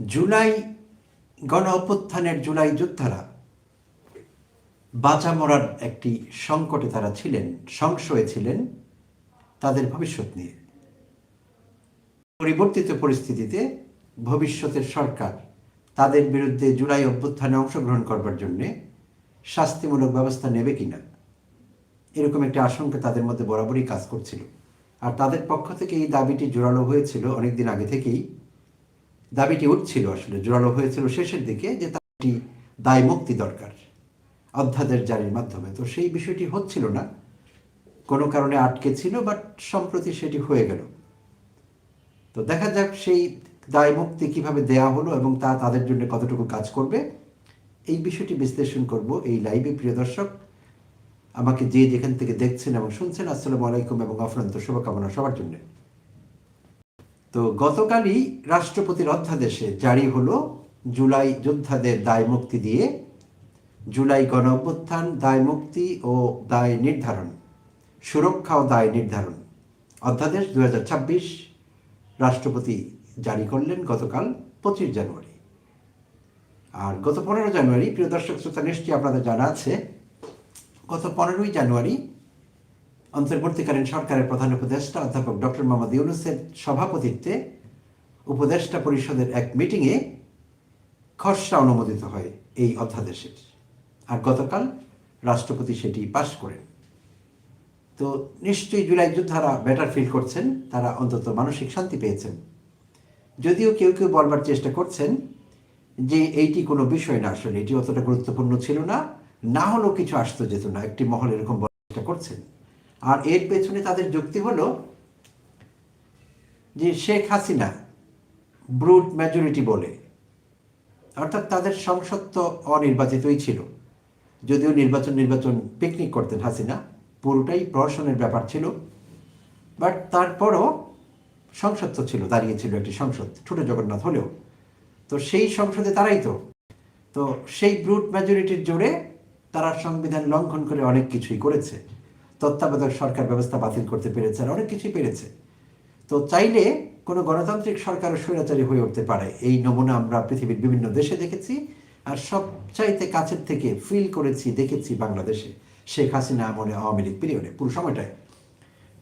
জুলাই, গণ অভ্যুত্থানের জুলাই যোদ্ধারা বাঁচা মরার একটি সংকটে তারা ছিলেন, সংশয়ে ছিলেন তাদের ভবিষ্যৎ নিয়ে। পরিবর্তিত পরিস্থিতিতে ভবিষ্যতের সরকার তাদের বিরুদ্ধে জুলাই অভ্যুত্থানে অংশগ্রহণ করবার জন্যে শাস্তিমূলক ব্যবস্থা নেবে কিনা, এরকম একটা আশঙ্কা তাদের মধ্যে বরাবরই কাজ করছিল। আর তাদের পক্ষ থেকে এই দাবিটি জোরালো হয়েছিল অনেকদিন আগে থেকেই। দাবিটি উঠছিল আসলে, জোরালো হয়েছিল শেষের দিকে যে তার একটি দায় মুক্তি দরকার, অধ্যাদেশ জারির মাধ্যমে। তো সেই বিষয়টি হচ্ছিল না, কোনো কারণে আটকে ছিল, বাট সম্প্রতি সেটি হয়ে গেল। তো দেখা যাক সেই দায় মুক্তি কীভাবে দেয়া হলো এবং তা তাদের জন্য কতটুকু কাজ করবে, এই বিষয়টি বিশ্লেষণ করব এই লাইভে। প্রিয় দর্শক, আমাকে যে যেখান থেকে দেখছেন এবং শুনছেন, আসসালামু আলাইকুম এবং অফরন্ত শুভকামনা সবার জন্য। তো গতকালই রাষ্ট্রপতির অধ্যাদেশে জারি হলো জুলাই যোদ্ধাদের দায় মুক্তি দিয়ে, জুলাই গণ অভ্যুত্থান দায় মুক্তি ও দায় নির্ধারণ, সুরক্ষা ও দায় নির্ধারণ অধ্যাদেশ দু হাজার ছাব্বিশ রাষ্ট্রপতি জারি করলেন গতকাল পঁচিশ জানুয়ারি। আর গত পনেরো জানুয়ারি, প্রিয় দর্শক, শ্রোতা, নিশ্চয়ই আপনাদের জানা আছে, গত পনেরোই জানুয়ারি অন্তর্বর্তীকালীন সরকারের প্রধান উপদেষ্টা অধ্যাপক ডক্টর মোহাম্মদ ইউনুসের সভাপতিত্বে উপদেষ্টা পরিষদের এক মিটিংয়ে খসড়া অনুমোদিত হয় এই অধ্যাদেশের। আর গতকাল রাষ্ট্রপতি সেটি পাশ করেন। তো নিশ্চয়ই জুলাই যোদ্ধারা বেটার ফিল করছেন, তারা অন্তত মানসিক শান্তি পেয়েছেন। যদিও কেউ কেউ বলবার চেষ্টা করছেন যে এইটি কোনো বিষয় না, আসলে এটি অতটা গুরুত্বপূর্ণ ছিল না। না হলেও কিছু আসতো যেত না, একটি মহল এরকম বলার চেষ্টা করছেন। আর এর পেছনে তাদের যুক্তি হলো যে শেখ হাসিনা ব্রুট মেজরিটি বলে। অর্থাৎ তাদের সংসদ তো অনির্বাচিতই ছিল। যদিও নির্বাচন নির্বাচন পিকনিক করতেন হাসিনা, পুরোটাই প্রহসনের ব্যাপার ছিল। বাট তারপরও সংসদ তো ছিল দাঁড়িয়েছিল একটি সংসদ ছোট জগন্নাথ হলেও। তো সেই সংসদে তারাই তো। তো সেই ব্রুট মেজরিটির জোরে তারা সংবিধান লঙ্ঘন করে অনেক কিছুই করেছে। তত্ত্বাবধায়ক সরকার ব্যবস্থা বাতিল করতে পেরেছে আর অনেক কিছুই পেরেছে। তো চাইলে কোনো গণতান্ত্রিক সরকার স্বৈরাচারী হয়ে উঠতে পারে। এই নমুনা আমরা পৃথিবীর বিভিন্ন দেশে দেখেছি আর সবচাইতে কাছের থেকে ফিল করেছি, দেখেছি বাংলাদেশে। শেখ হাসিনা আমলে আওয়ামী লীগ পিরিয়ডে, পুরো সময়টায়।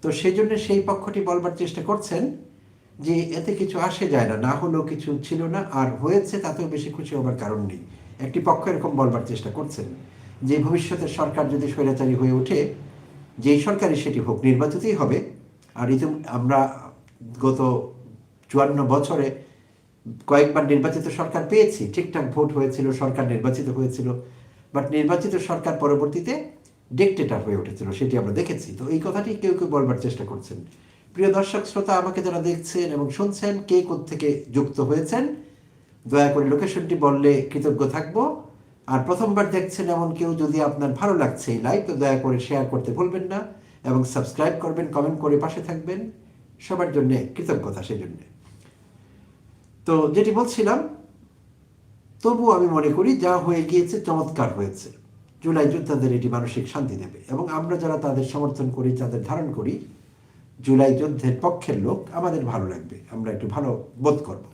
তো সেই জন্য সেই পক্ষটি বলবার চেষ্টা করছেন যে এতে কিছু আসে যায় না না হলেও কিছু ছিল না আর হয়েছে, তাতেও বেশি খুশি হবার কারণ নেই। একটি পক্ষ এরকম বলবার চেষ্টা করছেন যে ভবিষ্যতের সরকার যদি স্বৈরাচারী হয়ে ওঠে যেই সরকারই সেটি হোক, নির্বাচিতই হবে। আর ইতি আমরা গত চুয়ান্ন বছরে কয়েকবার নির্বাচিত সরকার পেয়েছি। ঠিকঠাক ভোট হয়েছিল, সরকার নির্বাচিত হয়েছিল। বাট নির্বাচিত সরকার পরবর্তীতে ডিকটেটার হয়ে উঠেছিল, সেটি আমরা দেখেছি। তো এই কথাটি কেউ কেউ বলবার চেষ্টা করছেন। প্রিয় দর্শক, শ্রোতা আমাকে যারা দেখছেন এবং শুনছেন, কে থেকে যুক্ত হয়েছেন, দয়া করে লোকেশনটি বললে কৃতজ্ঞ থাকব। আর প্রথমবার দেখছেন এমন কেউ যদি আপনার ভালো লাগছে এই লাইভ তো দয়া করে শেয়ার করতে ভুলবেন না এবং সাবস্ক্রাইব করবেন কমেন্ট করে পাশে থাকবেন। সবার জন্য কৃতজ্ঞতা সেই জন্যে তো যেটি বলছিলাম, তবু আমি মনে করি যা হয়ে গিয়েছে চমৎকার হয়েছে। জুলাই যোদ্ধাদের এটি মানসিক শান্তি দেবে এবং আমরা যারা তাদের সমর্থন করি, তাদের ধারণ করি, জুলাই যুদ্ধের পক্ষের লোক আমাদের ভালো লাগবে। আমরা একটু ভালো বোধ করব।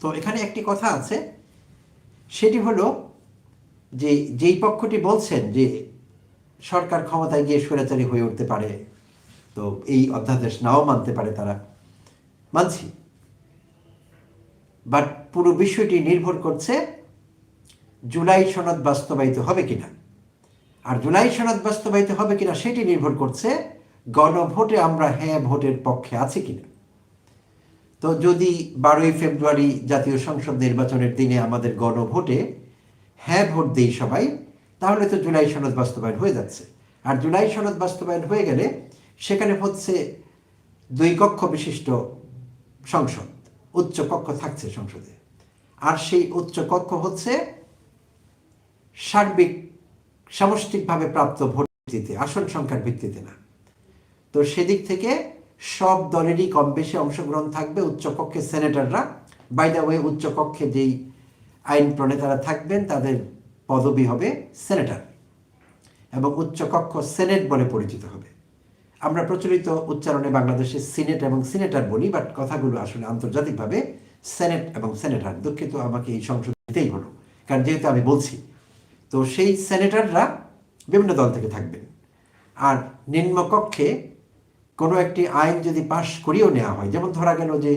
তো এখানে একটি কথা আছে, সেটি হলো যে, যেই পক্ষটি বলছেন যে সরকার ক্ষমতায় গিয়ে স্বৈরাচারী হয়ে উঠতে পারে, তো এই অধ্যাদেশ নাও মানতে পারে তারা। মানছি। বাট পুরো বিষয়টি নির্ভর করছে জুলাই সনদ বাস্তবায়িত হবে কিনা। আর জুলাই সনদ বাস্তবায়িত হবে কিনা সেটি নির্ভর করছে গণভোটে আমরা হ্যাঁ ভোটের পক্ষে আছি কিনা। তো যদি বারোই ফেব্রুয়ারি জাতীয় সংসদ নির্বাচনের দিনে আমাদের গণভোটে হ্যাঁ ভোট দেই সবাই, তাহলে তো জুলাই সনদ বাস্তবায়ন হয়ে যাচ্ছে। আর জুলাই সনদ বাস্তবায়ন হয়ে গেলে সেখানে হচ্ছে দুই কক্ষ বিশিষ্ট সংসদ, উচ্চ কক্ষ থাকছে সংসদে। আর সেই উচ্চ কক্ষ হচ্ছে সার্বিক, সামষ্টিকভাবে প্রাপ্ত ভোট ভিত্তিতে, আসন সংখ্যার ভিত্তিতে না। তো সেদিক থেকে সব দলেরই কম বেশি অংশগ্রহণ থাকবে উচ্চকক্ষে সেনেটররা। বাই দ্য ওয়ে উচ্চকক্ষে যেই আইন প্রণেতারা থাকবেন, তাদের পদবি হবে সেনেটার এবং উচ্চকক্ষ সেনেট বলে পরিচিত হবে। আমরা প্রচলিত উচ্চারণে বাংলাদেশে সিনেট এবং সিনেটর বলি, বাট কথাগুলো আসলে আন্তর্জাতিকভাবে সেনেট এবং সেনেটার। দুঃখিত, আমাকে এই সংসদ দিতেই হলো, কারণ যেহেতু আমি বলছি, তো সেই সেনেটাররা বিভিন্ন দল থেকে থাকবেন। আর নিম্নকক্ষে কোনো একটি আইন যদি পাশ করিয়েও নেওয়া হয়, যেমন ধরা গেল যে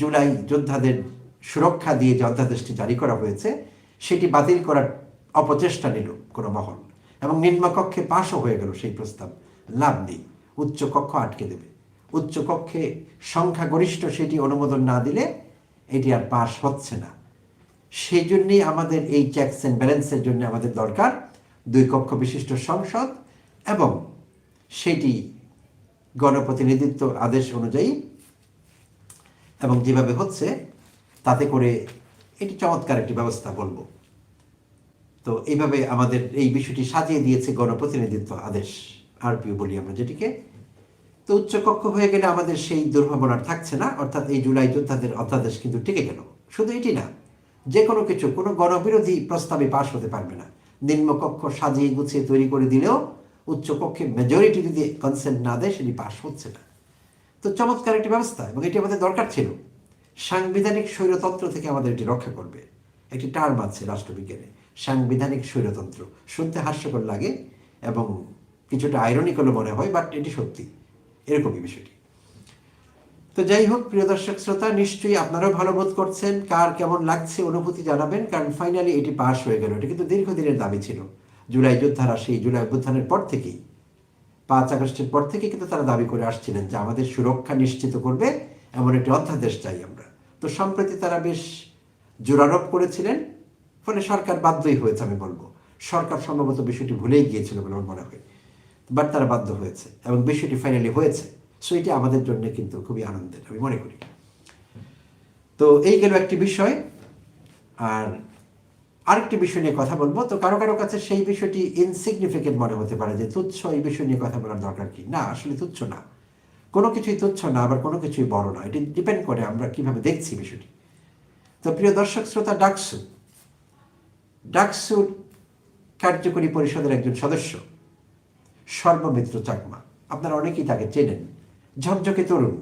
জুলাই যোদ্ধাদের সুরক্ষা দিয়ে যে অধ্যাদেশটি জারি করা হয়েছে, সেটি বাতিল করার অপচেষ্টা নিল কোনো মহল এবং নিম্নকক্ষে পাশও হয়ে গেল সেই প্রস্তাব। লাভ নেই উচ্চকক্ষ আটকে দেবে। উচ্চকক্ষে সংখ্যাগরিষ্ঠ সেটি অনুমোদন না দিলে এটি আর পাশ হচ্ছে না। সেই জন্যই আমাদের এই চেকস অ্যান্ড ব্যালেন্সের জন্য আমাদের দরকার দুই কক্ষ বিশিষ্ট সংসদ এবং সেটি গণপ্রতিনিধিত্ব আদেশ অনুযায়ী এবং যেভাবে হচ্ছে তাতে করে এটি চমৎকার একটি ব্যবস্থা বলব। তো এইভাবে আমাদের এই বিষয়টি সাজিয়ে দিয়েছে গণপ্রতিনিধিত্ব আদেশ, আরপিও বলি আমরা যেটিকে। তো উচ্চকক্ষ হয়ে গেলে আমাদের সেই দুর্ভাবনা থাকছে না, অর্থাৎ এই জুলাই যোদ্ধাদের অধ্যাদেশ কিন্তু টিকে গেল। শুধু এটি না যে কোনো কিছু, কোনো গণবিরোধী প্রস্তাবে পাশ হতে পারবে না। নিম্নকক্ষ সাজিয়ে গুছিয়ে তৈরি করে দিলেও উচ্চকক্ষে মেজরিটি যদি কনসেন্ট না দেয়, সেটি পাশ হচ্ছে না। তো চমৎকার একটি ব্যবস্থা এবং এটি আমাদের দরকার ছিল। সাংবিধানিক স্বৈরতন্ত্র থেকে আমাদের এটি রক্ষা করবে। একটি টার্ম আছে রাষ্ট্রবিজ্ঞানে, সাংবিধানিক স্বৈরতন্ত্র। শুনতে হাস্যকর লাগে এবং কিছুটা আইরনিকলও মনে হয় বাট এটি সত্যি। এরকমই বিষয়টি। তো যাই হোক, প্রিয় দর্শক শ্রোতা, নিশ্চয়ই আপনারাও ভালো বোধ করছেন। কার কেমন লাগছে অনুভূতি জানাবেন, কারণ ফাইনালি এটি পাশ হয়ে গেল। এটা কিন্তু দীর্ঘদিনের দাবি ছিল। জুলাই যোদ্ধারা সেই জুলাই অভ্যুত্থানের পর থেকেই, পাঁচ আগস্টের পর থেকে কিন্তু তারা দাবি করে আসছিলেন যে আমাদের সুরক্ষা নিশ্চিত করবে, এমন একটি অধ্যাদেশ চাই আমরা। তো সম্প্রতি তারা বেশ জোরারোপ করেছিলেন। ফলে সরকার বাধ্যই হয়েছে, আমি বলব। সরকার সম্ভবত বিষয়টি ভুলেই গিয়েছিল বলে আমার মনে হয়। বাট তারা বাধ্য হয়েছে এবং বিষয়টি ফাইনালি হয়েছে। সো এটি আমাদের জন্য কিন্তু খুবই আনন্দের, আমি মনে করি। তো এই গেল একটি বিষয়। আর আরেকটি বিষয় নিয়ে কথা বলব। তো কারও কারও কাছে সেই বিষয়টি ইনসিগনিফিকেন্ট মনে হতে পারে যে তুচ্ছ, এই বিষয় নিয়ে কথা বলার দরকার কি? না, আসলে তুচ্ছ না। কোনো কিছুই তুচ্ছ না, আবার কোনো কিছুই বড় না। এটি ডিপেন্ড করে আমরা কীভাবে দেখছি বিষয়টি। তো প্রিয় দর্শক, শ্রোতা, ডাকসু। ডাকসুর কার্যকরী পরিষদের একজন সদস্য, সর্বমিত্র চাকমা। আপনারা অনেকেই তাকে চেনেন। ঝকঝকে তরুণ।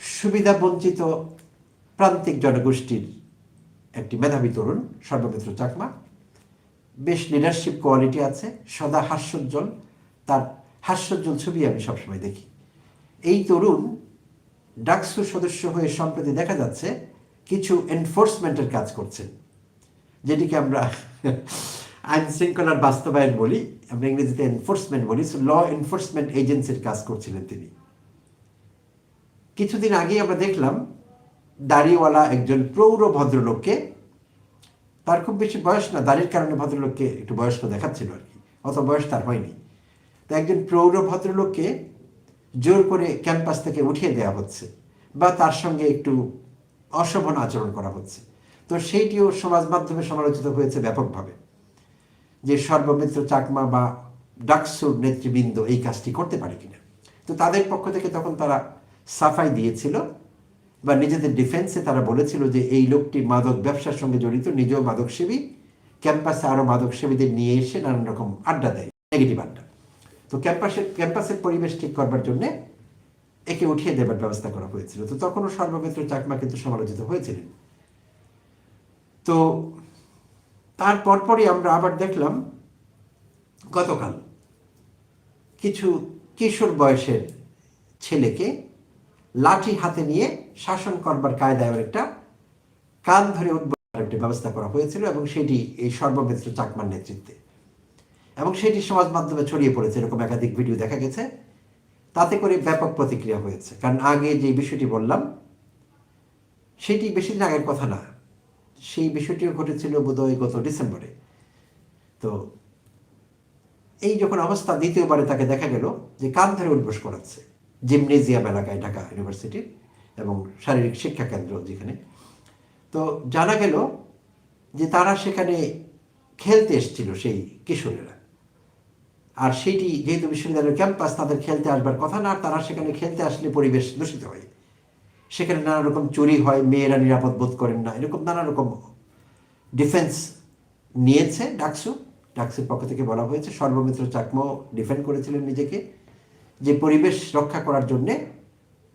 সুবিধা বঞ্চিত প্রান্তিক জনগোষ্ঠীর একটি মেধাবী তরুণ, সর্বমিত্র চাকমা। বেশ লিডারশিপ কোয়ালিটি আছে, সদা হাস্যোজ্জ্বল। তার হাস্যোজ্জ্বল ছবি আমি সবসময় দেখি। এই তরুণ ডাকসুর সদস্য হয়ে সম্প্রতি দেখা যাচ্ছে কিছু এনফোর্সমেন্টের কাজ করছেন, যেটিকে আমরা আইন শৃঙ্খলার বাস্তবায়ন বলি, আমরা ইংরেজিতে এনফোর্সমেন্ট বলি ল এনফোর্সমেন্ট এজেন্সির কাজ করছিলেন তিনি। কিছুদিন আগেই আমরা দেখলাম দাড়িওয়ালা একজন প্রৌঢ় ভদ্রলোককে, তার খুব বেশি বয়স না, দাড়ির কারণে ভদ্রলোককে একটু বয়স্ক দেখাচ্ছিল আর কি, অত বয়স তার হয়নি। তো একজন প্রৌঢ় ভদ্রলোককে জোর করে ক্যাম্পাস থেকে উঠিয়ে দেওয়া হচ্ছে বা তার সঙ্গে একটু অশোভন আচরণ করা হচ্ছে। তো সেইটিও সমাজ মাধ্যমে সমালোচিত হয়েছে ব্যাপকভাবে যে সর্বমিত্র চাকমা বা ডাকসুর নেতৃবৃন্দ এই কাজটি করতে পারে কিনা। তো তাদের পক্ষ থেকে তখন তারা সাফাই দিয়েছিল বা নিজেদের ডিফেন্সে তারা বলেছিল যে এই লোকটি মাদক ব্যবসার সঙ্গে জড়িত, নিজেও মাদকসেবী, ক্যাম্পাসে আরও মাদকসেবীদের নিয়ে এসে নানান রকম আড্ডা দেয়, নেগেটিভ আড্ডা। তো ক্যাম্পাসের ক্যাম্পাসের পরিবেশ ঠিক করবার জন্যে একে উঠিয়ে দেবার ব্যবস্থা করা হয়েছিল। তো তখনও সর্বমিত্র চাকমা কিন্তু সমালোচিত হয়েছিলেন। তো তার পরপরই আমরা আবার দেখলাম, গতকাল কিছু কিশোর বয়সের ছেলেকে লাঠি হাতে নিয়ে শাসন করবার কায়দায় একটা কান ধরে উঠবার একটি ব্যবস্থা করা হয়েছিল এবং সেটি এই সর্বমিত্র চাকমার নেতৃত্বে। এবং সেটি সমাজ মাধ্যমে ছড়িয়ে পড়েছে, এরকম একাধিক ভিডিও দেখা গেছে। তাতে করে ব্যাপক প্রতিক্রিয়া হয়েছে। কারণ আগে যে বিষয়টি বললাম, সেটি বেশি দিন আগের কথা না। সেই বিষয়টিও ঘটেছিল বোধহয় গত ডিসেম্বরে। তো এই যখন অবস্থা দ্বিতীয়বারে তাকে দেখা গেল যে কান ধরে উদ্বোস করাচ্ছে, জিমনেজিয়াম এলাকায়, ঢাকা ইউনিভার্সিটির এবং শারীরিক শিক্ষা কেন্দ্র যেখানে। তো জানা গেল যে তারা সেখানে খেলতে এসেছিল, সেই কিশোরেরা। আর সেটি যেহেতু বিশ্ববিদ্যালয়ের ক্যাম্পাস, তাদের খেলতে আসবার কথা না তারা সেখানে খেলতে আসলে পরিবেশ দূষিত হয়। সেখানে নানা রকম চুরি হয়, মেয়েরা নিরাপদ বোধ করেন না, এরকম নানা রকম ডিফেন্স নিয়েছে ডাকসু। ডাকসুর পক্ষ থেকে বলা হয়েছে, সর্বমিত্র চাকমো ডিফেন্ড করেছিলেন নিজেকে, যে পরিবেশ রক্ষা করার জন্যে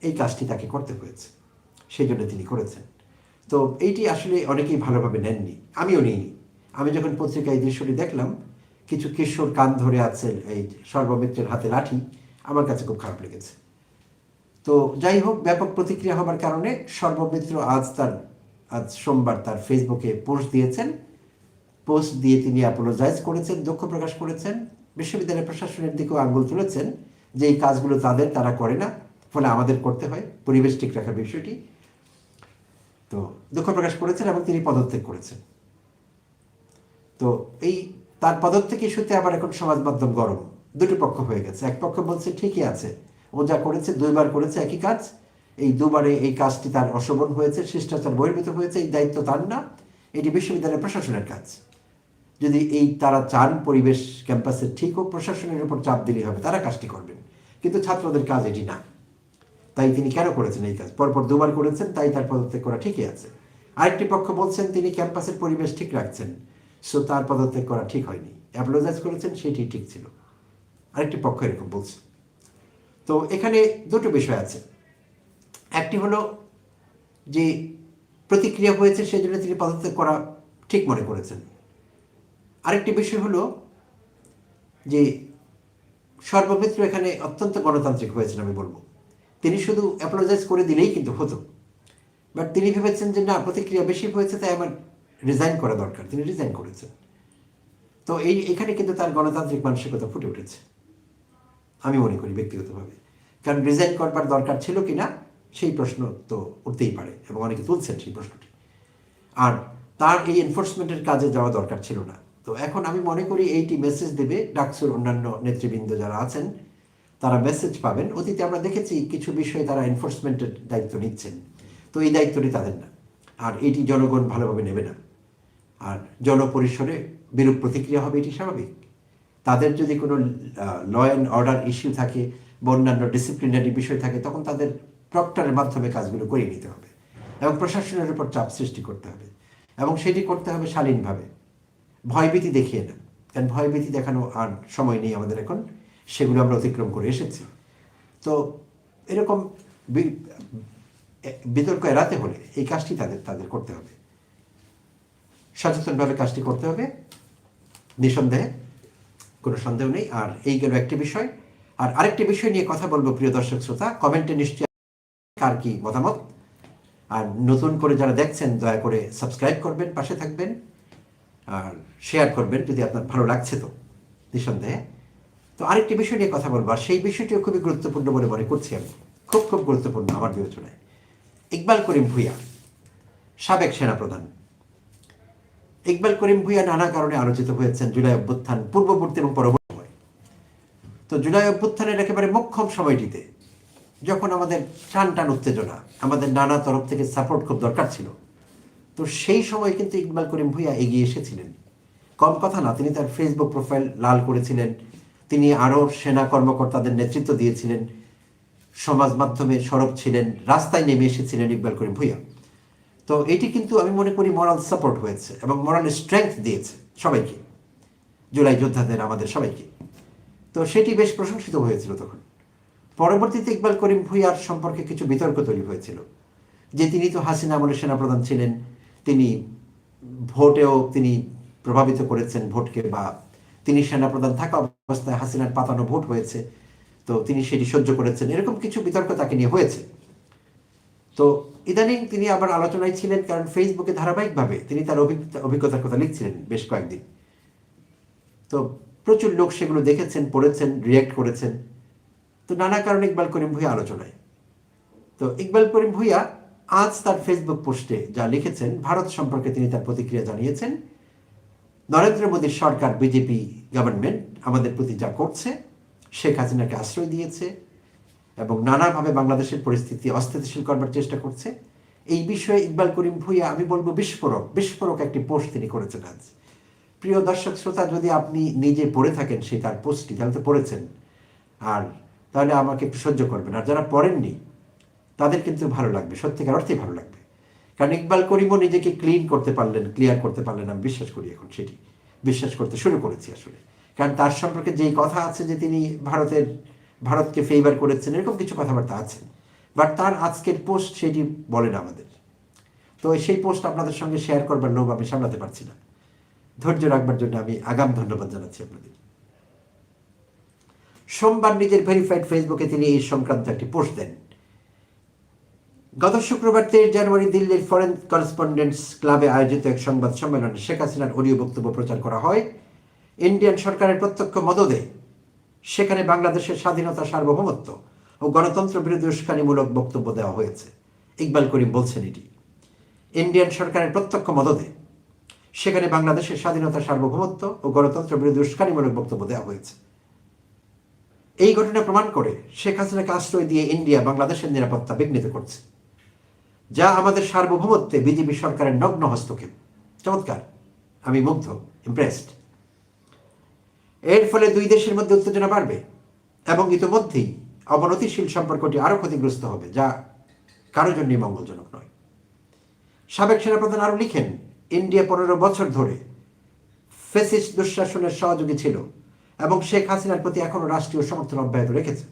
এই কাজটি তাকে করতে হয়েছে। সেই জন্য তিনি করেছেন। তো এইটি আসলে অনেকেই ভালোভাবে নেননি। আমিও নিইনি। আমি যখন পত্রিকায় দৃশ্যটি দেখলাম কিছু কিশোর কান ধরে আছেন এই সর্বমিত্রের হাতে লাঠি, আমার কাছে খুব খারাপ লেগেছে। তো যাই হোক, ব্যাপক প্রতিক্রিয়া হবার কারণে সর্বমিত্র আজ তার, আজ সোমবার তার ফেসবুকে পোস্ট দিয়েছেন। পোস্ট দিয়ে তিনি অ্যাপোলোজাইজ করেছেন, দুঃখ প্রকাশ করেছেন। বিশ্ববিদ্যালয় প্রশাসনের দিকেও আঙ্গুল তুলেছেন যে এই কাজগুলো তাদের, তারা করে না, ফলে আমাদের করতে হয়, পরিবেশ ঠিক রাখার বিষয়টি। তো দুঃখ প্রকাশ করেছেন এবং তিনি পদত্যাগ করেছেন। তো এই তার পদত্যাগ ইস্যুতে আবার এখন সমাজ মাধ্যম গরম। দুটো পক্ষ হয়ে গেছে। এক পক্ষ বলছে, ঠিকই আছে। ও যা করেছে, দুইবার করেছে একই কাজ। এই দুবারে এই কাজটি তার অশোভন হয়েছে, শিষ্টাচার বহির্ভূত হয়েছে, এই দায়িত্ব তার না। এটি বিশ্ববিদ্যালয় প্রশাসনের কাজ। যদি এই তারা চান পরিবেশ ক্যাম্পাসের ঠিক হোক, প্রশাসনের উপর চাপ দিলেই হবে, তারা কাজটি করবেন। কিন্তু ছাত্রদের কাজ এটি না। তাই তিনি কেন করেছেন এই কাজ? পরপর দুবার করেছেন, তাই তার পদত্যাগ করা ঠিকই আছে। আরেকটি পক্ষ বলছেন, তিনি ক্যাম্পাসের পরিবেশ ঠিক রাখছেন। সো তার পদত্যাগ করা ঠিক হয়নি। অ্যাপোলোজাইজ করেছেন, সেটি ঠিক ছিল। আরেকটি পক্ষ এরকম বলছে। তো, এখানে দুটো বিষয় আছে। একটি হলো যে, প্রতিক্রিয়া হয়েছে সেই জন্য তিনি পদত্যাগ করা ঠিক মনে করেছেন। আরেকটি বিষয় হলো যে, সর্বক্ষেত্র এখানে অত্যন্ত গণতান্ত্রিক হয়েছেন আমি বলব। তিনি শুধু অ্যাপোলোজাইজ করে দিলেই কিন্তু হতো। বাট তিনি ভেবেছেন যে, না, প্রতিক্রিয়া বেশি হয়েছে, তাই আমার রিজাইন করা দরকার, তিনি রিজাইন করেছেন। তো এই, এখানে কিন্তু তার গণতান্ত্রিক মানসিকতা ফুটে উঠেছে, আমি মনে করি ব্যক্তিগতভাবে। কারণ রিজাইন করবার দরকার ছিল কি না সেই প্রশ্ন তো উঠতেই পারে, এবং অনেকে তুলছেন সেই প্রশ্নটি। আর তার এই এনফোর্সমেন্টের কাজে যাওয়া দরকার ছিল না। তো এখন আমি মনে করি এইটি মেসেজ দেবে ডাকসুর অন্যান্য নেতৃবৃন্দ যারা আছেন, তারা মেসেজ পাবেন। অতীতে আমরা দেখেছি কিছু বিষয়ে তারা এনফোর্সমেন্টের দায়িত্ব নিচ্ছেন। তো এই দায়িত্বটি তাদের না, আর এটি জনগণ ভালোভাবে নেবে না। আর জনপরিসরে বিরূপ প্রতিক্রিয়া হবে, এটি স্বাভাবিক। তাদের যদি কোনো ল অ্যান্ড অর্ডার ইস্যু থাকে, বা অন্যান্য ডিসিপ্লিনারি বিষয় থাকে, তখন তাদের প্রক্টরের মাধ্যমে কাজগুলো করিয়ে নিতে হবে এবং প্রশাসনের উপর চাপ সৃষ্টি করতে হবে এবং সেটি করতে হবে শালীনভাবে। ভয়ভীতি দেখিয়ে না, কারণ ভয়ভীতি দেখানো আর সময় নেই আমাদের এখন, সেগুলো আমরা অতিক্রম করে এসেছি। তো এরকম বিতর্ক এড়াতে হলে এই কাজটি তাদের তাদের করতে হবে। সচেতনভাবে কাজটি করতে হবে। নিঃসন্দেহে কোনো সন্দেহ নেই। আর এই গেল একটি বিষয়। আর আরেকটি বিষয় নিয়ে কথা বলব, প্রিয় দর্শক শ্রোতা। কমেন্টে নিশ্চয়ই কার কি মতামত? আর নতুন করে যারা দেখছেন, দয়া করে সাবস্ক্রাইব করবেন, পাশে থাকবেন। আর শেয়ার করবেন যদি আপনার ভালো লাগছে তো, নিঃসন্দেহে। তো আরেকটি বিষয় নিয়ে কথা বলব। আর সেই বিষয়টিও খুবই গুরুত্বপূর্ণ বলে মনে করছি আমি। খুব খুব গুরুত্বপূর্ণ আমার বিবেচনায়। ইকবাল করিম ভুইয়া, সাবেক সেনাপ্রধান। ইকবাল করিম ভুইয়া নানা কারণে আলোচিত হয়েছেন জুলাই অভ্যুত্থান পূর্ববর্তী এবং পরবর্তী সময়। তো জুলাই অভ্যুত্থানের একেবারে মোক্ষম সময়টিতে যখন আমাদের টান টান উত্তেজনা, আমাদের নানা তরফ থেকে সাপোর্ট খুব দরকার ছিল, তো সেই সময় কিন্তু ইকবাল করিম ভুইয়া এগিয়ে এসেছিলেন। কম কথা না, তিনি তার ফেসবুক প্রোফাইল লাল করেছিলেন, তিনি আরও সেনা কর্মকর্তাদের নেতৃত্ব দিয়েছিলেন, সমাজ মাধ্যমে সরব ছিলেন, রাস্তায় নেমে এসেছিলেন ইকবাল করিম ভুইয়া। তো এটি কিন্তু আমি মনে করি মরাল সাপোর্ট হয়েছে এবং মরাল স্ট্রেংথ দিয়েছে সবাইকে। জুলাই যোদ্ধাদের, আমাদের সবাইকে। তো সেটি বেশ প্রশংসিত হয়েছিল তখন। পরবর্তীতে ইকবাল করিম ভুইয়ার সম্পর্কে কিছু বিতর্ক তৈরি হয়েছিল। যে তিনি তো হাসিনা আমলের সেনাপ্রধান ছিলেন, তিনি ভোটেও তিনি প্রভাবিত করেছেন ভোটকে বা তিনি সেনাপ্রধান থাকা অবস্থায় হাসিনার পাতানো ভোট হয়েছে, তো তিনি সেটি সহ্য করেছেন। এরকম কিছু বিতর্ক তাকে নিয়ে হয়েছে। তো ইদানিং তিনি আবার আলোচনায় ছিলেন কারণ ফেসবুকে ধারাবাহিকভাবে তিনি তার অভিজ্ঞতা অভিজ্ঞতার কথা লিখছিলেন বেশ কয়েকদিন। তো প্রচুর লোক সেগুলো দেখেছেন, পড়েছেন রিয়েক্ট করেছেন। তো নানা কারণে ইকবাল করিম ভুইয়া আলোচনায়। তো ইকবাল করিম ভুইয়া আজ তার ফেসবুক পোস্টে যা লিখেছেন, ভারত সম্পর্কে তিনি তার প্রতিক্রিয়া জানিয়েছেন। নরেন্দ্র মোদীর সরকার, বিজেপি গভর্নমেন্ট আমাদের প্রতি যা করছে, শেখ হাসিনাকে আশ্রয় দিয়েছে। এবং নানাভাবে বাংলাদেশের পরিস্থিতি অস্থিতিশীল করবার চেষ্টা করছে। এই বিষয়ে ইকবাল করিম ভুইয়া, আমি বলব বিস্ফোরক বিস্ফোরক একটি পোস্ট তিনি করেছেন আজ। প্রিয় দর্শক শ্রোতা, যদি আপনি নিজে পড়ে থাকেন সেই তার পোস্টটি, তাহলে তো পড়েছেন। আর তাহলে আমাকে সহ্য করবেন। আর যারা পড়েননি, তাদের কিন্তু ভালো লাগবে, সত্যিকার অর্থেই ভালো লাগবে। কারণ ইকবাল করিমও নিজেকে ক্লিন করতে পারলেন ক্লিয়ার করতে পারলেন, আমি বিশ্বাস করি এখন সেটি। বিশ্বাস করতে শুরু করেছি আসলে। কারণ তার সম্পর্কে যেই কথা আছে যে তিনি ভারতের ভারতকে ফেভার করেছেন, এরকম কিছু কথাবার্তা আছে। বাট তার আজকের পোস্ট সেটি বলেন আমাদের। তো সেই পোস্ট আপনাদের সঙ্গে শেয়ার করবার লোভ আমি সামলাতে পারছি না। ধৈর্য রাখবার জন্য আমি আগাম ধন্যবাদ জানাচ্ছি আপনাদের। সোমবার নিজের ভেরিফাইড ফেসবুকে তিনি এই সংক্রান্ত একটি পোস্ট দেন। গত শুক্রবার তেইশ জানুয়ারি দিল্লির ফরেন করেসপন্ডেন্টস ক্লাবে আয়োজিত এক সংবাদ সম্মেলনে শেখ হাসিনার অডিও বক্তব্য প্রচার করা হয়। ইন্ডিয়ান সরকারের প্রত্যক্ষ মদদে সেখানে বাংলাদেশের স্বাধীনতা সার্বভৌমত্ব ও গণতন্ত্র বিরোধী উস্কানিমূলক বক্তব্য দেওয়া হয়েছে। ইকবাল করিম বলছেন এটি। ইন্ডিয়ান সরকারের প্রত্যক্ষ মদদে সেখানে বাংলাদেশের স্বাধীনতা সার্বভৌমত্ব ও গণতন্ত্র বিরোধী উস্কানিমূলক বক্তব্য দেওয়া হয়েছে। এই ঘটনা প্রমাণ করে শেখ হাসিনাকে আশ্রয় দিয়ে ইন্ডিয়া বাংলাদেশের নিরাপত্তা বিঘ্নিত করছে। যা আমাদের সার্বভৌমত্বে বিজেপি সরকারের নগ্ন হস্তক্ষেপ। চমৎকার। আমি মুগ্ধ ইমপ্রেসড এর ফলে দুই দেশের মধ্যে উত্তেজনা বাড়বে এবং ইতোমধ্যেই অবনতিশীল সম্পর্কটি আরও ক্ষতিগ্রস্ত হবে, যা কারোর জন্যই মঙ্গলজনক নয়। সাবেক সেনাপ্রধান আরও লিখেন, ইন্ডিয়া পনেরো বছর ধরে ফেসিস দুঃশাসনের সহযোগী ছিল এবং শেখ হাসিনার প্রতি এখনও রাষ্ট্রীয় সমর্থন অব্যাহত রেখেছে।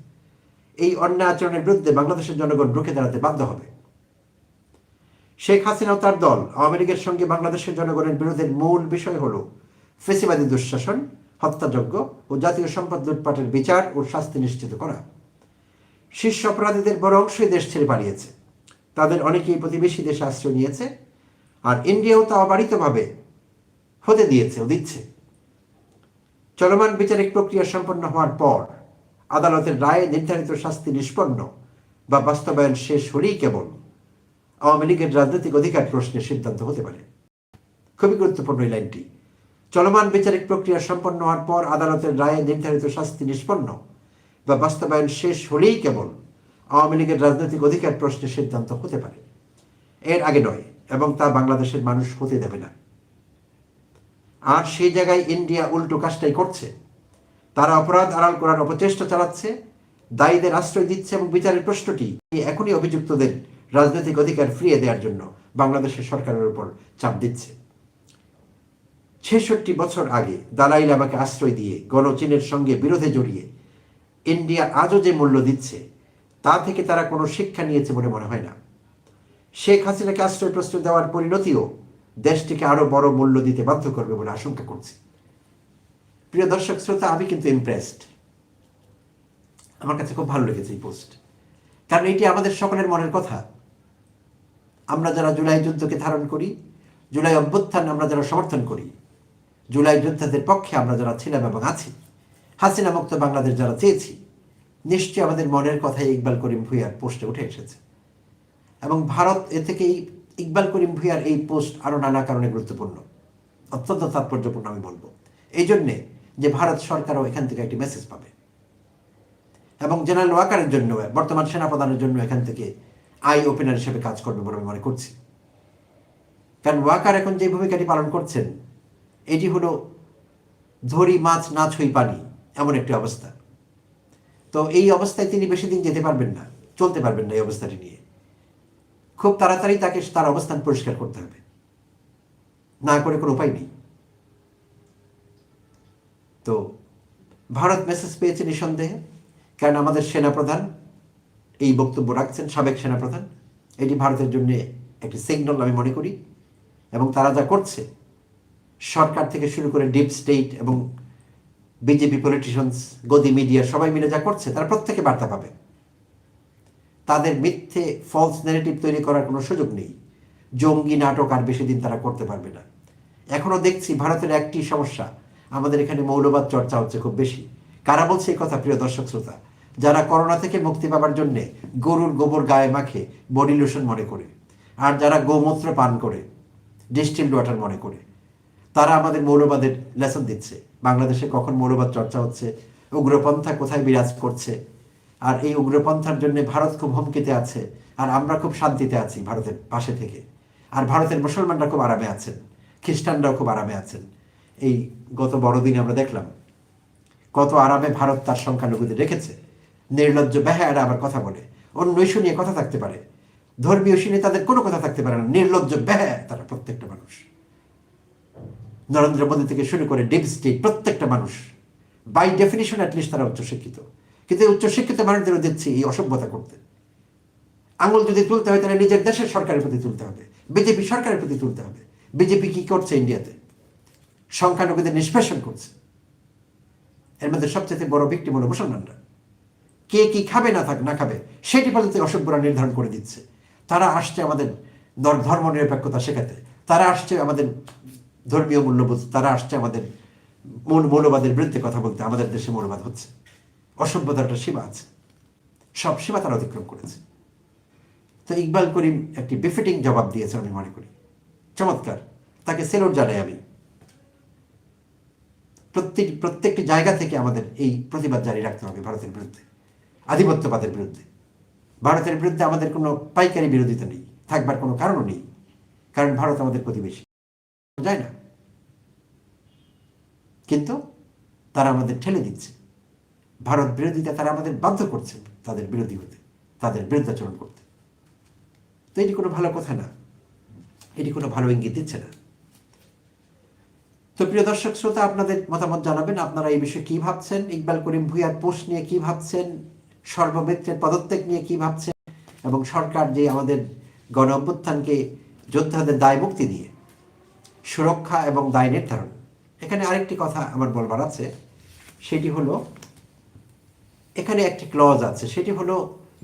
এই অন্যায় আচরণের বিরুদ্ধে বাংলাদেশের জনগণ রুখে দাঁড়াতে বাধ্য হবে। শেখ হাসিনা তার দল, আওয়ামী লীগের সঙ্গে বাংলাদেশের জনগণের বিরোধের মূল বিষয় হল ফেসিবাদী দুঃশাসন হত্যাযজ্ঞ ও জাতীয় সম্পদ লুটপাটের বিচার ও শাস্তি নিশ্চিত করা। শীর্ষ অপরাধীদের বড় অংশই দেশ ছেড়ে পালিয়েছে। তাদের অনেকেই প্রতিবেশী দেশে আশ্রয় নিয়েছে আর ইন্ডিয়াও তা অবারিতভাবে হতে দিয়েছে ও দিচ্ছে। চলমান বিচারিক প্রক্রিয়া সম্পন্ন হওয়ার পর আদালতের রায়ে নির্ধারিত শাস্তি নিষ্পন্ন বা বাস্তবায়ন শেষ হলেই কেবল আওয়ামী লীগের রাজনৈতিক অধিকার প্রশ্নের সিদ্ধান্ত হতে পারে। খুবই গুরুত্বপূর্ণ এই লাইনটি। চলমান বিচারিক প্রক্রিয়া সম্পন্ন হওয়ার পর আদালতের রায়ে নির্ধারিত শাস্তি নিষ্পন্ন। বা বাস্তবায়ন শেষ হলেই কেবল আওয়ামী লীগের রাজনৈতিক অধিকার প্রশ্নের সিদ্ধান্ত হতে পারে। এর আগে নয়, এবং তা বাংলাদেশের মানুষ হতে দেবে না। আর সেই জায়গায় ইন্ডিয়া উল্টো কাজটাই করছে। তারা অপরাধ আড়াল করার অপচেষ্টা চালাচ্ছে, দায়ীদের আশ্রয় দিচ্ছে এবং বিচারের প্রশ্নটি এখনই অভিযুক্তদের রাজনৈতিক অধিকার ফিরিয়ে দেওয়ার জন্য বাংলাদেশের সরকারের উপর চাপ দিচ্ছে। ছেষট্টি বছর আগে দালাই লামাকে আশ্রয় দিয়ে গণচীনের সঙ্গে বিরোধে জড়িয়ে ইন্ডিয়া আজও যে মূল্য দিচ্ছে, তা থেকে তারা কোনো শিক্ষা নিয়েছে বলে মনে হয় না। শেখ হাসিনাকে আশ্রয় প্রশ্রয় দেওয়ার পরিণতিও দেশটিকে আরও বড় মূল্য দিতে বাধ্য করবে বলে আশঙ্কা করছি। প্রিয় দর্শক শ্রোতা, আমি কিন্তু ইমপ্রেসড আমার কাছে খুব ভালো লেগেছে এই পোস্ট কারণ এটি আমাদের সকলের মনের কথা। আমরা যারা জুলাই যুদ্ধকে ধারণ করি, জুলাই অভ্যুত্থান আমরা যারা সমর্থন করি জুলাই যোদ্ধাদের পক্ষে আমরা যারা ছিলাম এবং আছি, হাসিনা মুক্ত বাংলাদেশ যারা চেয়েছি, নিশ্চয়ই আমাদের মনের কথাই ইকবাল করিম ভুইয়ার পোস্টে উঠে এসেছে। এবং ভারত এ থেকেই ইকবাল করিম ভুইয়ার এই পোস্ট আরও নানা কারণে গুরুত্বপূর্ণ। অত্যন্ত তাৎপর্যপূর্ণ আমি বলব। এই জন্যে যে ভারত সরকারও এখান থেকে একটি মেসেজ পাবে। এবং জেনারেল ওয়াকারের জন্য, বর্তমান সেনাপ্রধানের জন্য এখান থেকে আই ওপেনার হিসেবে কাজ করবে বলে আমি মনে করছি। কারণ ওয়াকার এখন যে ভূমিকাটি পালন করছেন এটি হলো ধরি মাছ না ছুঁই পানি, এমন একটি অবস্থা। তো এই অবস্থায় তিনি বেশি দিন যেতে পারবেন না, চলতে পারবেন না এই অবস্থাটি নিয়ে। খুব তাড়াতাড়ি তাকে তার অবস্থান পরিষ্কার করতে হবে। না করে কোনো উপায় নেই। তো ভারত মেসেজ পেয়েছে নিঃসন্দেহে কারণ আমাদের সেনাপ্রধান এই বক্তব্য রাখছেন, সাবেক সেনাপ্রধান, এটি ভারতের জন্য একটি সিগন্যাল আমি মনে করি, এবং তারা যা করছে সরকার থেকে শুরু করে ডিপ স্টেট এবং বিজেপি পলিটিশিয়ানস, গদি মিডিয়া, সবাই মিলে যা করছে, তারা প্রত্যেকে বার্তা পাবে। তাদের মিথ্যে ফলস নেগেটিভ তৈরি করার কোনো সুযোগ নেই। জঙ্গি নাটক আর বেশি দিন তারা করতে পারবে না। এখনও দেখছি ভারতের একটি সমস্যা। আমাদের এখানে মৌলবাদ চর্চা হচ্ছে খুব বেশি। কারা বলছে এই কথা, প্রিয় দর্শক শ্রোতা? যারা করোনা থেকে মুক্তি পাবার জন্যে গরুর গোবর গায়ে মাখে বডি লোশন মনে করে। আর যারা গোমূত্র পান করে ডিস্টিল্ড ওয়াটার মনে করে। তারা আমাদের মৌলবাদের লেসন দিচ্ছে। বাংলাদেশে কখন মৌলবাদ চর্চা হচ্ছে, উগ্রপন্থা কোথায় বিরাজ করছে, আর এই উগ্রপন্থার জন্য ভারত খুব হুমকিতে আছে, আর আমরা খুব শান্তিতে আছি ভারতের পাশে থেকে। আর ভারতের মুসলমানরা খুব আরামে আছেন, খ্রিস্টানরাও খুব আরামে আছেন। এই গত বড়দিনে আমরা দেখলাম, কত আরামে ভারত তার সংখ্যালঘুদের রেখেছে। নির্লজ্জ বেহায়ারা আবার কথা বলে, অন্য নিয়ে কথা থাকতে পারে। ধর্মীয় নিয়ে তাদের কোনো কথা থাকতে পারে না, নির্লজ্জ বেহায়া তারা প্রত্যেকটা মানুষ। নরেন্দ্র মোদী থেকে শুরু করে ডিপ প্রত্যেকটা মানুষ বাই ডেফিনিশন অ্যাটলিস্ট তারা উচ্চশিক্ষিত। কিন্তু এই উচ্চশিক্ষিত মানুষদেরও দেখছি এই অসভ্যতা করতে। আঙুল যদি তুলতে হয় তাহলে নিজের দেশের সরকারের প্রতি তুলতে হবে, বিজেপি সরকারের প্রতি তুলতে হবে। বিজেপি কি করছে ইন্ডিয়াতে সংখ্যালঘুদের নিষ্পেষণ করছে। এর মধ্যে সবচেয়ে বড় ভিক্টিম হলো মুসলমানরা। কে কি খাবে না থাক না খাবে, সেটি পর্যন্ত অসভ্যরা নির্ধারণ করে দিচ্ছে। তারা আসছে আমাদের ধর- ধর্ম নিরপেক্ষতা শেখাতে। তারা আসছে আমাদের ধর্মীয় মূল্যবোধ, তারা আসছে আমাদের মূল মৌলবাদের বিরুদ্ধে কথা বলতে, আমাদের দেশে মৌলবাদ হচ্ছে। অসভ্যতার একটা সীমা আছে। সব সীমা তারা অতিক্রম করেছে। তো ইকবাল করিম একটি বিফিটিং জবাব দিয়েছে আমি মনে করি। চমৎকার। তাকে সেলুট জানাই আমি। প্রত্যেক, প্রত্যেকটি জায়গা থেকে আমাদের এই প্রতিবাদ জারি রাখতে হবে ভারতের বিরুদ্ধে, আধিপত্যবাদের বিরুদ্ধে। ভারতের বিরুদ্ধে আমাদের কোনো পাইকারি বিরোধিতা নেই, থাকবার কোনো কারণও নেই, কারণ ভারত আমাদের প্রতিবেশী। যায় না। কিন্তু তারা আমাদের ঠেলে দিচ্ছে। ভারত বিরোধিতা তারা আমাদের বাধ্য করছে তাদের বিরোধী হতে, তাদের বিরুদ্ধাচরণ করতে। তো এটি কোনো ভালো কথা না। এটি কোনো ভালো ইঙ্গিত দিচ্ছে না। তো প্রিয় দর্শক, শ্রোতা, আপনাদের মতামত জানাবেন। আপনারা এই বিষয়ে কি ভাবছেন? ইকবাল করিম ভুইয়ার পোস্ট নিয়ে কি ভাবছেন? সর্বমিত্রের পদত্যাগ নিয়ে কি ভাবছেন? এবং সরকার যে আমাদের গণ অভ্যুত্থানকে যোদ্ধাদের দায় মুক্তি দিয়ে সুরক্ষা এবং দায় নির্ধারণ এখানে আরেকটি কথা আমার বলবার আছে। সেটি হলো, এখানে একটি ক্লজ আছে। সেটি হলো,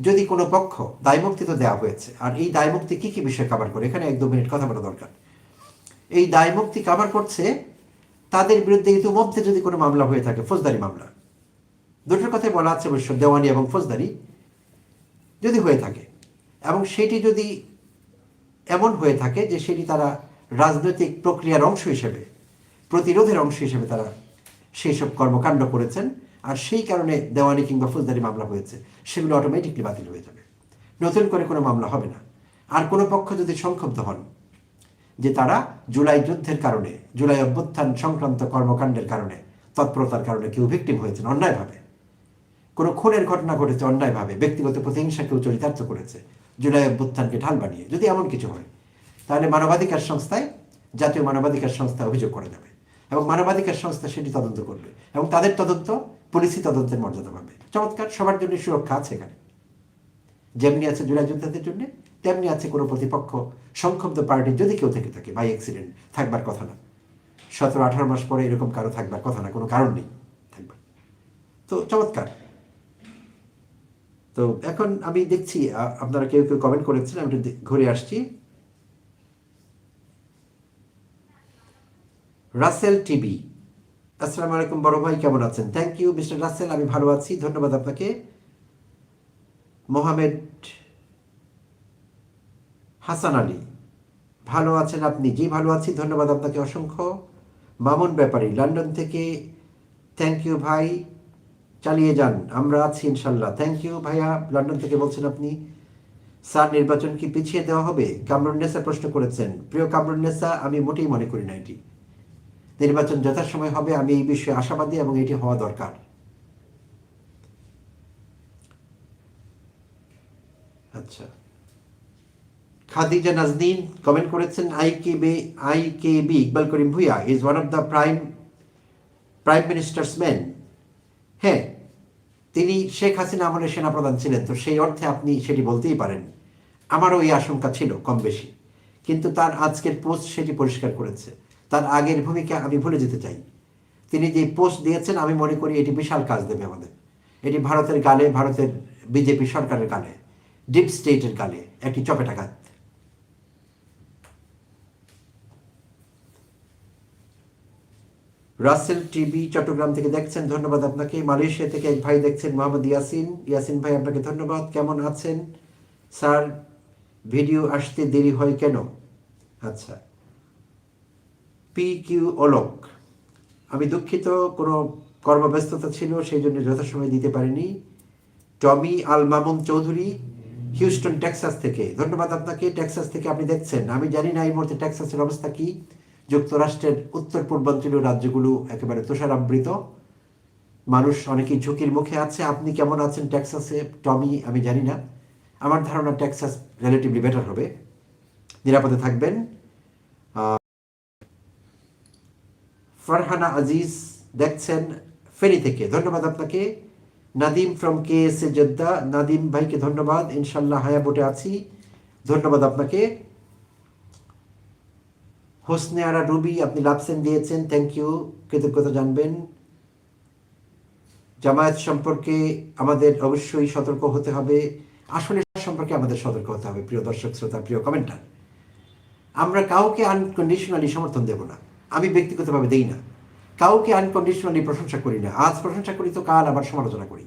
যদি কোনো পক্ষ দায়মুক্তি তো দেওয়া হয়েছে, আর এই দায়মুক্তি কি কি বিষয় কভার করে? এখানে এক দু মিনিট কথা বলা দরকার। এই দায়মুক্তি কভার করছে, তাদের বিরুদ্ধে ইতিমধ্যে যদি কোনো মামলা হয়ে থাকে, ফৌজদারি মামলা। দুটোর কথাই বলা আছে অবশ্য, দেওয়ানি এবং ফৌজদারি। যদি হয়ে থাকে, এবং সেটি যদি এমন হয়ে থাকে যে সেটি তারা রাজনৈতিক প্রক্রিয়ার অংশ হিসেবে প্রতিরোধের অংশ হিসেবে তারা সেই সব কর্মকাণ্ড করেছেন, আর সেই কারণে দেওয়ানি কিংবা ফৌজদারি মামলা হয়েছে। সেগুলো অটোমেটিকলি বাতিল হয়ে যাবে। নতুন করে কোনো মামলা হবে না। আর কোনো পক্ষ যদি সংক্ষুব্ধ হন, যে তারা জুলাই যুদ্ধের কারণে, জুলাই অভ্যুত্থান সংক্রান্ত কর্মকাণ্ডের কারণে, তৎপরতার কারণে কেউ ভিক্টিম হয়েছেন অন্যায়ভাবে। কোনো খুনের ঘটনা ঘটেছে অন্যায়ভাবে, ব্যক্তিগত প্রতিহিংসা কেউ চরিতার্থ করেছে, জুলাই অভ্যুত্থানকে ঢাল বানিয়ে, যদি এমন কিছু হয়, তাহলে মানবাধিকার সংস্থায়, জাতীয় মানবাধিকার সংস্থা অভিযোগ করে যাবে এবং মানবাধিকার সংস্থা সেটি তদন্ত করবে এবং তাদের তদন্ত পুলিশি তদন্তের মর্যাদা পাবে। চমৎকার, সবার জন্য সুরক্ষা আছে এখানে। যেমনি আছে জুলাই যোদ্ধাদের জন্য, তেমনি আছে কোনো প্রতিপক্ষ, সংক্ষুব্ধ পার্টি যদি কেউ থেকে থাকে বাই অ্যাক্সিডেন্ট থাকবার কথা না। সতেরো, আঠারো মাস পরে এরকম কারও থাকবার কথা না, কোনো কারণ নেই থাকবার। তো চমৎকার। তো এখন আমি দেখছি আপনারা কেউ কেউ কমেন্ট করেছেন, আমি একটু ঘুরে আসছি। রাসেল টিভি। আসসালামু আলাইকুম বড় ভাই, কেমন আছেন? থ্যাংক ইউ মিস্টার রাসেল, আমি ভালো আছি। ধন্যবাদ আপনাকে। মোহামেড হাসান আলী, ভালো আছেন আপনি? জি, ভালো আছি। ধন্যবাদ আপনাকে অসংখ্য। মামুন ব্যাপারী, লন্ডন থেকে। থ্যাংক ইউ ভাই। চালিয়ে যান, আমরা আছি ইনশাল্লাহ। থ্যাংক ইউ ভাইয়া। লন্ডন থেকে বলছেন আপনি, স্যার, নির্বাচন কি পিছিয়ে দেওয়া হবে? কামরুন্নেসা প্রশ্ন করেছেন, প্রিয় কামরুন্নেসা আমি মোটেই মনে করি না এটি। নির্বাচন যথাসময় হবে, আমি এই বিষয়ে আশাবাদী এবং এটি হওয়া দরকার। আচ্ছা। খাদিজা নাজনীন কমেন্ট করেছেন Iqbal Karim Bhuiyan is one of the prime prime ministers man হ্যাঁ তিনি শেখ হাসিনা আমলের সেনাপ্রধান ছিলেন, তো সেই অর্থে আপনি সেটি বলতেই পারেন। আমারও এই আশঙ্কা ছিল কম বেশি। কিন্তু তার আজকের পোস্ট সেটি পরিষ্কার করেছে। তার আগের ভূমিকা আমি ভুলে যেতে চাই। তিনি যে পোস্ট দিয়েছেন, আমি মনে করি এটি বিশাল কাজ দেবে আমাদের। এটি ভারতের গালে, ভারতের বিজেপি সরকারের গালে, ডিপ স্টেটের গালে একটি চপেটাঘাত। রাসেল টিভি চট্টগ্রাম থেকে দেখছেন, ধন্যবাদ আপনাকে। মালয়েশিয়া থেকে এক ভাই দেখছেন, মোহাম্মদ ইয়াসিন। ইয়াসিন ভাই, আপনাকে ধন্যবাদ। কেমন আছেন? স্যার, ভিডিও আসতে দেরি হয় কেন? আচ্ছা। P Q Alok. আমি দুঃখিত, কোনো কর্মব্যস্ততা ছিল, সেই জন্য যথাসময় দিতে পারিনি। টমি আল মামুন চৌধুরী, হিউস্টন, টেক্সাস থেকে। ধন্যবাদ আপনাকে, টেক্সাস থেকে আপনি দেখছেন। আমি জানি না এই মুহূর্তে টেক্সাসের অবস্থা কি। যুক্তরাষ্ট্রের উত্তর পূর্বাঞ্চলীয় রাজ্যগুলো একেবারে তুষারাবৃত। মানুষ অনেকেই ঝুঁকির মুখে আছে। আপনি কেমন আছেন টেক্সাসে? টমি, আমি জানি না। আমার ধারণা টেক্সাস রিলেটিভলি বেটার হবে। নিরাপদে থাকবেন। ফারহানা আজিজ দেখছেন ফেনী থেকে। ধন্যবাদ আপনাকে। Nadim from K S A Jeddah. Nadim ভাইকে ধন্যবাদ। ইনশাল্লাহ হায়া বোটে আছি। ধন্যবাদ আপনাকে। হোসনে আরা রুবি, আপনি লাভসেন দিয়েছেন। থ্যাংক ইউ কৃতজ্ঞতা জানবেন। জামায়াত সম্পর্কে আমাদের অবশ্যই সতর্ক হতে হবে। আসলে সম্পর্কে আমাদের সতর্ক হতে হবে, প্রিয় দর্শক, শ্রোতা, প্রিয় কমেন্টার আমরা কাউকে আনকন্ডিশনালি সমর্থন দেব না। আমি ব্যক্তিগতভাবে দেই না। কাউকে আনকন্ডিশনালি প্রশংসা করি না। আজ প্রশংসা করি তো কাল আবার সমালোচনা করি।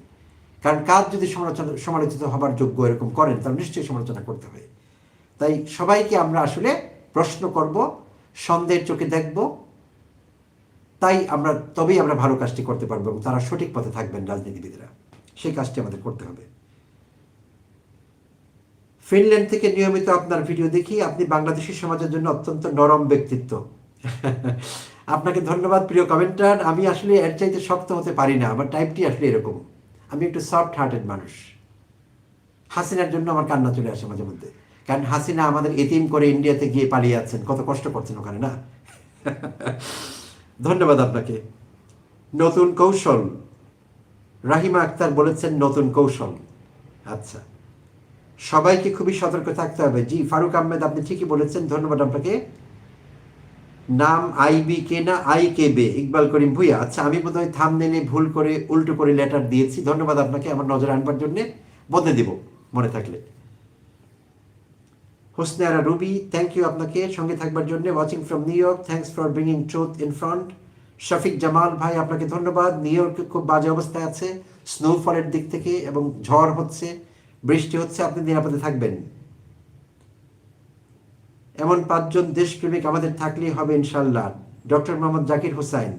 কারণ কাজ যদি সমালোচনা সমালোচিত হবার যোগ্য এরকম করেন, তাহলে নিশ্চয়ই সমালোচনা করতে হবে। তাই সবাইকে আমরা আসলে প্রশ্ন করব, সন্দেহের চোখে দেখব। তাই আমরা তবেই আমরা ভালো কাজটি করতে পারব এবং তারা সঠিক পথে থাকবেন রাজনীতিবিদরা। সেই কাজটি আমাদের করতে হবে। ফিনল্যান্ড থেকে নিয়মিত আপনার ভিডিও দেখি। আপনি বাংলাদেশি সমাজের জন্য অত্যন্ত নরম ব্যক্তিত্ব। আপনাকে ধন্যবাদ, প্রিয় কমেন্টার। আমি আসলে এর চাইতে শক্ত হতে পারি না, আমার টাইপটি আসলে এরকম। আমি একটু সফট হার্টেড মানুষ। হাসিনার জন্য আমার কান্না চলে আসে মাঝে মধ্যে। কারণ হাসিনা আমাদের এতিম করে ইন্ডিয়াতে গিয়ে পালিয়ে যাচ্ছেন কত কষ্ট করছেন ওখানে, না? ধন্যবাদ আপনাকে। নতুন কৌশল। রাহিমা আক্তার বলেছেন নতুন কৌশল। আচ্ছা। সবাইকে খুবই সতর্ক থাকতে হবে। জি, ফারুক আহমেদ, আপনি ঠিকই বলেছেন। ধন্যবাদ আপনাকে। নাম আইবি কে না আই কে বে? ইকবাল করিম ভুইয়া। আচ্ছা আমি বোধহয় থাম নেনে ভুল করে উল্টো করে লেটার দিয়েছি। ধন্যবাদ আপনাকে, আমার নজরে আনবার জন্যে বদলে দিব মনে থাকলে। হোসনে আরা রুবি থ্যাংক ইউ আপনাকে সঙ্গে থাকবার জন্য। Watching from New York thanks for bringing truth in front Shafiq Jamal ভাই, আপনাকে ধন্যবাদ। নিউ ইয়র্কে খুব বাজে অবস্থায় আছে। স্নোফলের দিক থেকে এবং ঝড় হচ্ছে। বৃষ্টি হচ্ছে, আপনি নিরাপদে থাকবেন। এমন পাঁচজন দেশপ্রেমিক আমাদের থাকলেই হবে ইনশাল্লাহ। ডক্টর মোহাম্মদ জাকির হোসেন।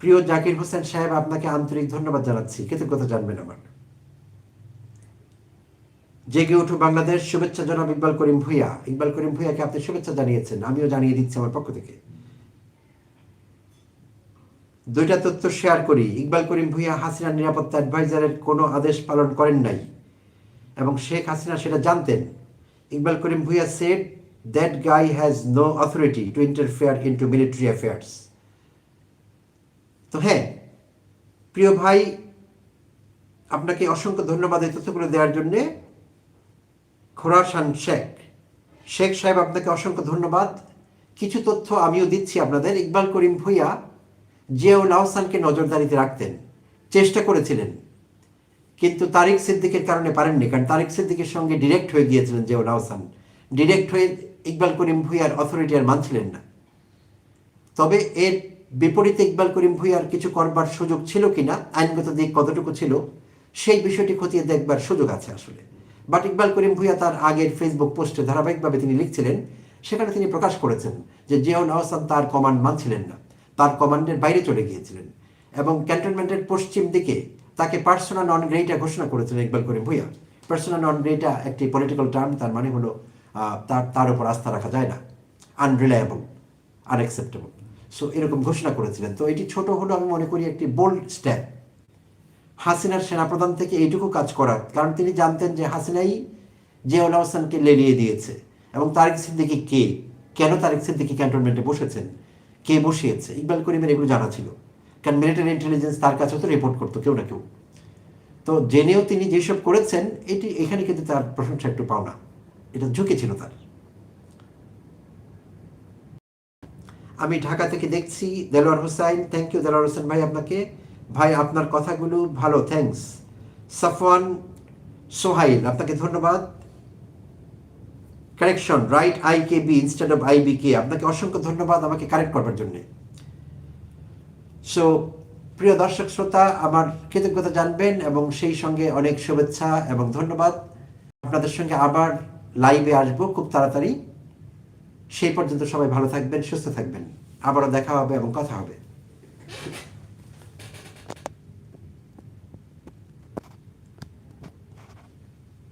প্রিয় জাকির হোসেন সাহেব, আপনাকে আন্তরিক ধন্যবাদ জানাচ্ছি। কৃতজ্ঞতা জানবেন আমার। জেগে উঠু বাংলাদেশ। শুভেচ্ছা জনাব ইকবাল করিম ভুইয়া। ইকবাল করিম ভুইয়াকে আপনি শুভেচ্ছা জানিয়েছেন, আমিও জানিয়ে দিচ্ছি আমার পক্ষ থেকে। দুইটা তথ্য শেয়ার করি। ইকবাল করিম ভুইয়া হাসিনা নিরাপত্তা অ্যাডভাইজারের কোনো আদেশ পালন করেন নাই এবং শেখ হাসিনা সেটা জানতেন। Iqbal Karim Bhuiyan said that guy has no authority to interfere into military affairs তো হ্যাঁ প্রিয় ভাই, আপনাকে অসংখ্য ধন্যবাদ এই তথ্যগুলো দেওয়ার জন্যে। খোরাসান শেখ। শেখ সাহেব, আপনাকে অসংখ্য ধন্যবাদ। কিছু তথ্য আমিও দিচ্ছি আপনাদের। ইকবাল করিম ভুইয়া জিয়াউল আহসানকে নজরদারিতে রাখতেন। চেষ্টা করেছিলেন। কিন্তু তারিক সিদ্দিকের কারণে পারেননি। কারণ তারিক সিদ্দিকের সঙ্গে ডিরেক্ট হয়ে গিয়েছিলেন জিয়াউল আহসান। ডিরেক্ট হয়ে ইকবাল করিম ভুইয়ার অথরিটি আর মানছিলেন না। তবে এর বিপরীতে ইকবাল করিম ভুইয়ার কিছু করবার সুযোগ ছিল কিনা, আইনগত দিক কতটুকু ছিল, সেই বিষয়টি খতিয়ে দেখবার সুযোগ আছে আসলে। বাট ইকবাল করিম ভুইয়া তার আগের ফেসবুক পোস্টে ধারাবাহিকভাবে তিনি লিখছিলেন, সেখানে তিনি প্রকাশ করেছেন যে জিয়াউল আহসান তার কমান্ড মানছিলেন না, তার কমান্ডের বাইরে চলে গিয়েছিলেন এবং ক্যান্টনমেন্টের পশ্চিম দিকে তাকে পার্সোনাল নন গ্রেটা ঘোষণা করেছিলেন Iqbal Karim Bhuiyan. Personal non grata একটি পলিটিক্যাল টার্ম তার মানে হলো তার তার উপর আস্থা রাখা যায় না। আনরিলায়েবল আনএক্সেপ্টেবল সো এরকম ঘোষণা করেছিলেন। তো এটি ছোট হলো আমি মনে করি একটি বোল্ড স্ট্যাপ হাসিনার সেনাপ্রধান থেকে এইটুকু কাজ করার। কারণ তিনি জানতেন যে হাসিনাই জিয়াউল হাসানকে লেড়িয়ে দিয়েছে। এবং তারিক সিদ্দিকি কে? কেন তারিক সিদ্দিকি ক্যান্টনমেন্টে বসেছেন? কে বসিয়েছে? ইকবাল করিমের এগুলো জানা ছিল। কারণ মিলিটারি ইন্টেলিজেন্স তার কাছে তো রিপোর্ট করতো কেউ না কেউ। তো জেনেও তিনি যেসব করেছেন, এটি এখানে কিন্তু তার প্রশংসা একটু পাওনা। এটা ঝুঁকি ছিল তার। আমি ঢাকা থেকে দেখছি, দেলোয়ার হোসাইন থ্যাংক ইউ দেলোয়ার হোসেন ভাই আপনাকে। ভাই, আপনার কথাগুলো ভালো থ্যাঙ্কস সাফওয়ান সোহাইল, আপনাকে ধন্যবাদ। Correction right I K B instead of I B K আপনাকে অসংখ্য ধন্যবাদ আমাকে কারেক্ট করবার জন্যে। সো প্রিয় দর্শক শ্রোতা, আমার কৃতজ্ঞতা জানবেন এবং সেই সঙ্গে অনেক শুভেচ্ছা এবং ধন্যবাদ। আপনাদের সঙ্গে আবার লাইভে আসব, খুব তাড়াতাড়ি। সেই পর্যন্ত সবাই ভালো থাকবেন, সুস্থ থাকবেন। আবারও দেখা হবে এবং কথা হবে।